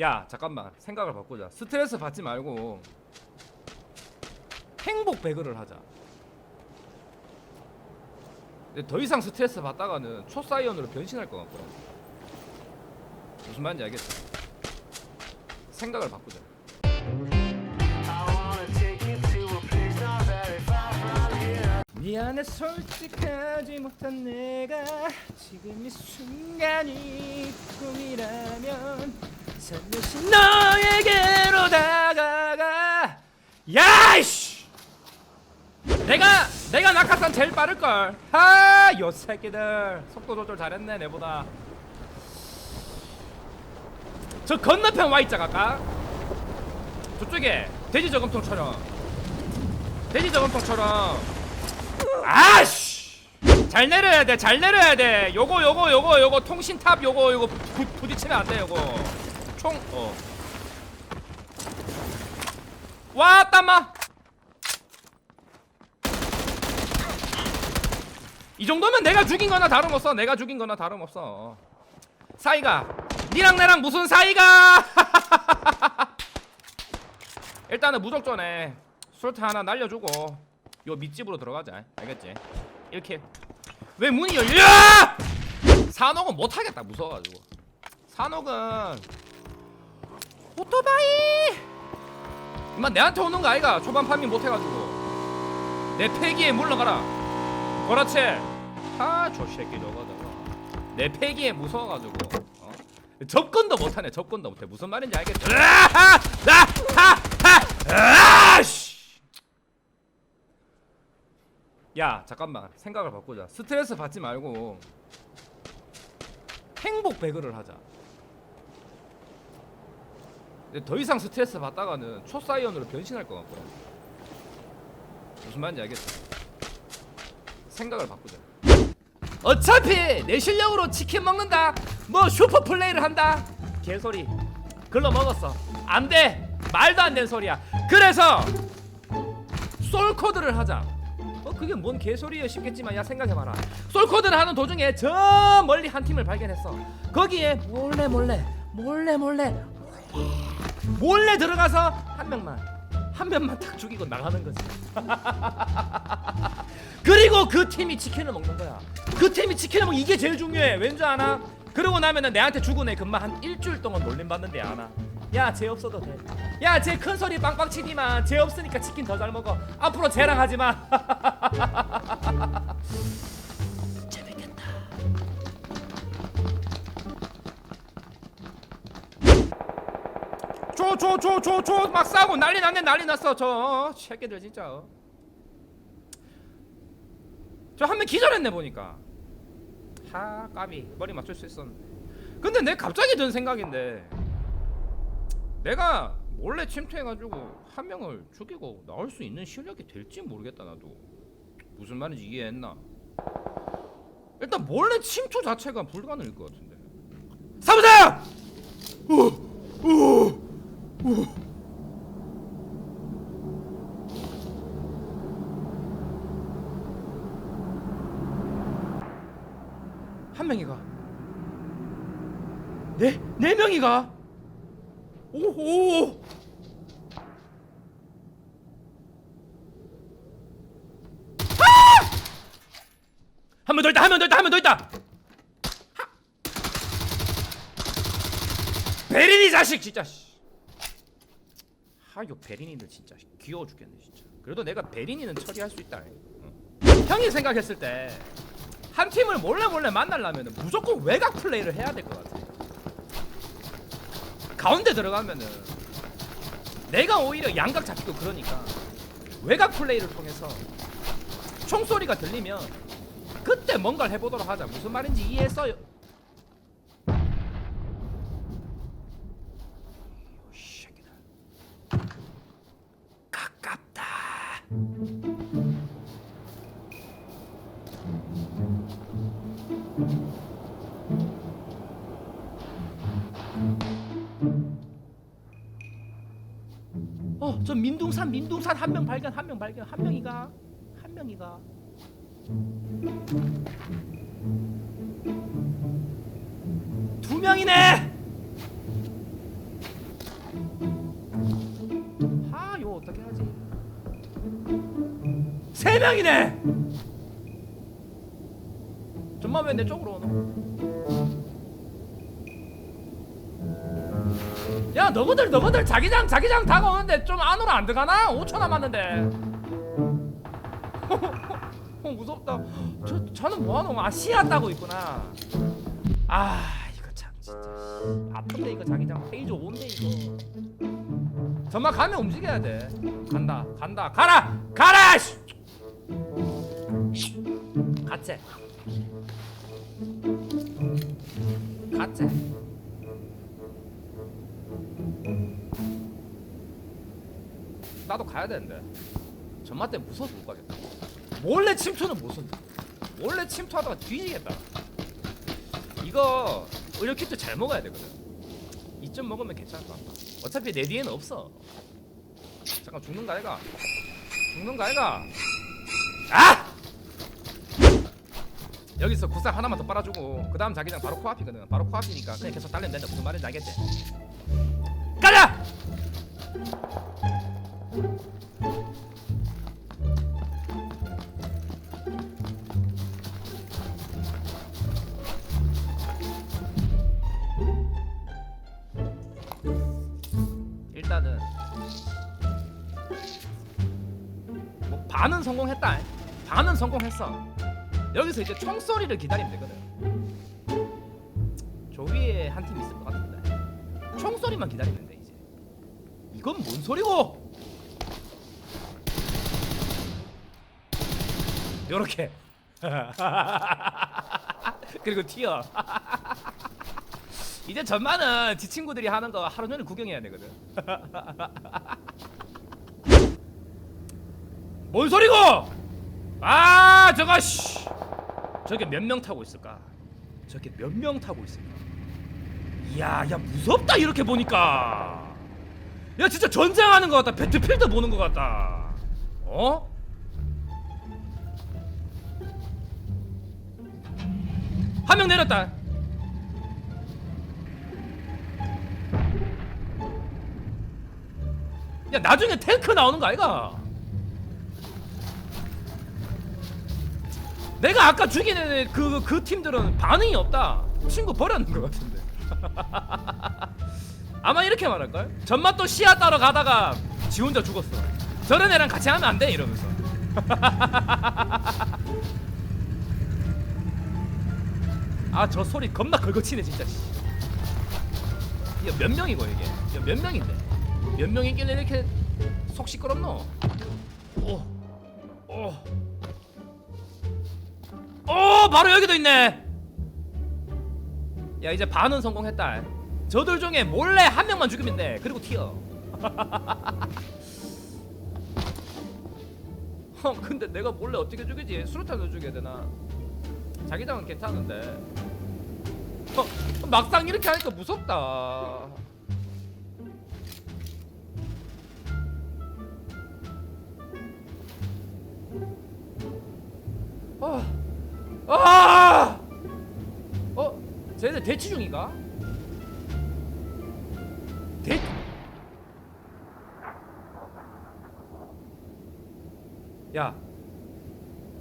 야 잠깐만. 생각을 바꾸자. 스트레스 받지 말고 행복 배그를 하자. 더 이상 스트레스 받다가는 초사이언으로 변신할 것 같거든 무슨 말인지 알겠어 생각을 바꾸자 미안해 솔직하지 못한 내가 지금 이 순간이 꿈이라면 살며시 너에게로 다가가. 야이씨! 내가 내가 낙하산 제일 빠를걸. 아요 새끼들. 속도 조절 잘했네 내보다. 저 건너편 Y자 갈까? 저쪽에 돼지 저금통처럼. 돼지 저금통처럼 아씨! 잘 내려야 돼 잘 내려야 돼. 요거 요거 요거 요거 통신탑 요거 요거 부, 부딪히면 안 돼 요거. 총어. 왔다마 이 정도면 내가 죽인 거나 다름없어. 내가 죽인 거나 다름없어. 사이가. 니랑 나랑 무슨 사이가? 일단은 무적전에 술트 하나 날려주고 요 밑집으로 들어가자. 알겠지? 1킬 왜 문이 열려? 산옥은 못하겠다. 무서워가지고. 산옥은 오토바이! 임마 내한테 오는 거 아이가? 초반 파밍 못해가지고. 내 폐기에 물러가라. 그렇지? 아저 새끼 저거 저거. 내 폐기에 무서워가지고. 어? 접근도 못하네. 접근도 못해. 무슨 말인지 알겠지? 으아하! 나하하! 아씨! 야 잠깐만. 생각을 바꾸자. 스트레스 받지 말고 행복 배그를 하자. 더 이상 스트레스 받다가는 초사이언으로 변신할 것 같거든 무슨 말인지 알겠어. 생각을 바꾸자. 어차피 내 실력으로 치킨 먹는다. 뭐 슈퍼 플레이를 한다. 개소리. 글러 먹었어. 안돼. 말도 안 되는 소리야. 그래서 솔코드를 하자. 어 그게 뭔 개소리야 싶겠지만 야 생각해봐라. 솔코드를 하는 도중에 저 멀리 한 팀을 발견했어. 거기에 몰래 몰래 몰래 몰래 몰래 들어가서 한 명만 한 명만 딱 죽이고 나가는 거지. 그리고 그 팀이 치킨을 먹는 거야. 그 팀이 치킨을 먹 이게 제일 중요해. 왠지 아나? 그러고 나면은 내한테 죽은 애 금방 한 일주일 동안 놀림 받는데 아나 야쟤 없어도 돼야쟤 큰 소리 빵빵 치지만. 쟤 없으니까 치킨 더 잘 먹어. 앞으로 쟤랑 하지마. 재밌겠다. 저 저 저 저 저 막 싸우고 난리 났네 난리 났어 저. 새끼들 진짜. 저한 명 기절했네 보니까. 하 까비. 머리 맞출 수 있었는데. 근데 내 갑자기 든 생각인데 내가 몰래 침투해가지고 한 명을 죽이고 나올 수 있는 실력이 될지 모르겠다 나도. 무슨 말인지 이해했나? 일단 몰래 침투 자체가 불가능일 것 같은데. 사무장! 한 명이가. 네? 네 명이가 오호 한명 더 있다 한 명 더 있다 한 명 더 있다 하! 베린이 자식 진짜 씨. 하요 베린이들 진짜 귀여워 죽겠네 진짜 그래도 내가 베린이는 처리할 수 있다 응. 형이 생각했을 때 한 팀을 몰래 몰래 만나려면 무조건 외곽 플레이를 해야 될 것 같아. 가운데 들어가면은 내가 오히려 양각 잡히고 그러니까 외곽 플레이를 통해서 총소리가 들리면 그때 뭔가를 해보도록 하자. 무슨 말인지 이해했어요? 민둥산 민둥산 한 명 발견 한 명 발견 한 명이가 한 명이가. 두 명이네! 아 이거 어떻게 하지? 세 명이네! 좀만 왜내 쪽으로 오노 야 너희들 너희들 자기장 자기장 다가오는데 좀 안으로 안 들어가나? 5초 남았는데. 어 무섭다. 저, 저는 뭐하노? 아 시야 따고 있구나. 아 이거 참 진짜 아픈데 이거 자기장. 페이지 5인데 이거. 정말 가면 움직여야 돼. 간다 간다. 가라! 가라! 씨! 갓제 갓 나도 가야 되는데. 전마 때문에 무서워서 못 가겠다. 몰래 침투는 무슨 몰래 침투하다가 뒤지겠다. 이거 의료 키트 잘 먹어야 되거든. 2점 먹으면 괜찮을 것 같다 어차피 내 뒤에는 없어. 잠깐 죽는 거 아이가? 죽는 거 아이가? 아! 여기서 구상 하나만 더 빨아주고 그 다음 자기장 바로 코앞이거든. 바로 코앞이니까 그냥 계속 달리면 된다. 무슨 말인지 알겠지? 반은 성공했다. 반은 성공했어. 여기서 이제 총소리를 기다리면 되거든. 저 위에 한 팀 있을 것 같은데. 총소리만 기다리면 돼 이제. 이건 뭔 소리고? 요렇게. 그리고 튀어. 이제 전만은 지 친구들이 하는 거 하루 종일 구경해야 되거든. 뭔 소리고? 아 저거 씨. 저게 몇 명 타고 있을까? 저게 몇 명 타고 있을까? 이야 야 무섭다 이렇게 보니까. 야 진짜 전쟁하는 것 같다. 배틀필드 보는 것 같다. 어? 한 명 내렸다. 야 나중에 탱크 나오는 거 아이가? 내가 아까 죽인 그그 그 팀들은 반응이 없다. 친구 버렸는 것 같은데. 아마 이렇게 말할 걸? 전마 또 시야 따러 가다가 지 혼자 죽었어. 저런 애랑 같이 하면 안 돼 이러면서. 아 저 소리 겁나 걸거치네 진짜. 씨. 이게 몇 명이고? 이게 몇 명인데? 몇 명이길래 이렇게 속 시끄럽노? 오, 오, 오, 바로 여기도 있네. 야 이제 반은 성공했다. 저들 중에 몰래 한 명만 죽이면 돼. 그리고 튀어. 어, 근데 내가 몰래 어떻게 죽이지? 수류탄으로 죽여야 되나? 자기장은 괜찮은데. 어, 막상 이렇게 하니까 무섭다. 아, 아, 어, 쟤네 대치 중인가? 대? 야,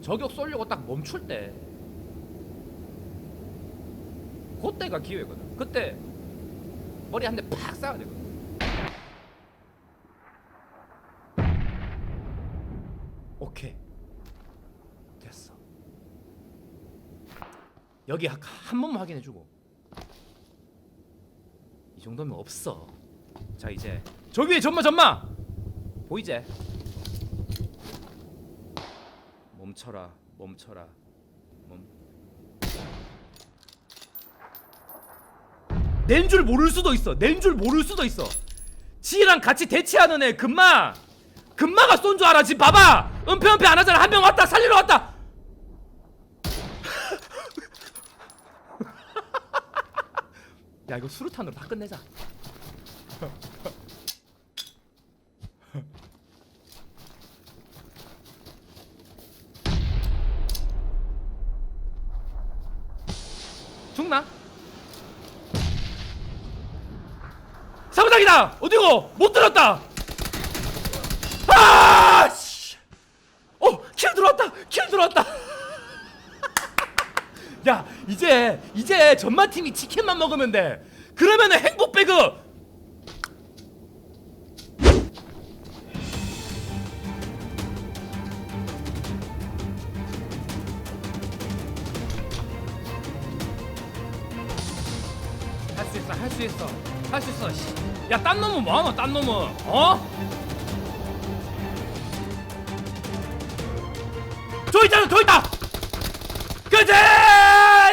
저격 쏠려고 딱 멈출 때, 그때가 기회거든. 그때 머리 한 대 팍 쏴야 되거든. 오케이. 됐어. 여기 한, 한 번만 확인해주고. 이 정도면 없어. 자 이제 저 위에 전마 전마 보이제? 멈춰라 멈춰라 멈. 낸 줄 모를 수도 있어. 낸 줄 모를 수도 있어. 지랑 같이 대치하는 애 금마 금마가 쏜 줄 알아. 지금 봐봐. 은폐 은폐 안 하잖아. 한 명 왔다 살리러 왔다. 야 이거 수류탄으로 다 끝내자. 죽나? 사부다 연막이다! 어디고? 못 들었다! 아 씨! 어 킬 들어왔다! 킬 들어왔다 야 이제 이제 전마 팀이 치킨만 먹으면 돼. 그러면은 행복 배그! 할 수 있어 할 수 있어 할 수 있어 야딴 놈은 뭐하노 딴 놈은? 어? 저 있잖아 저 있다! 그지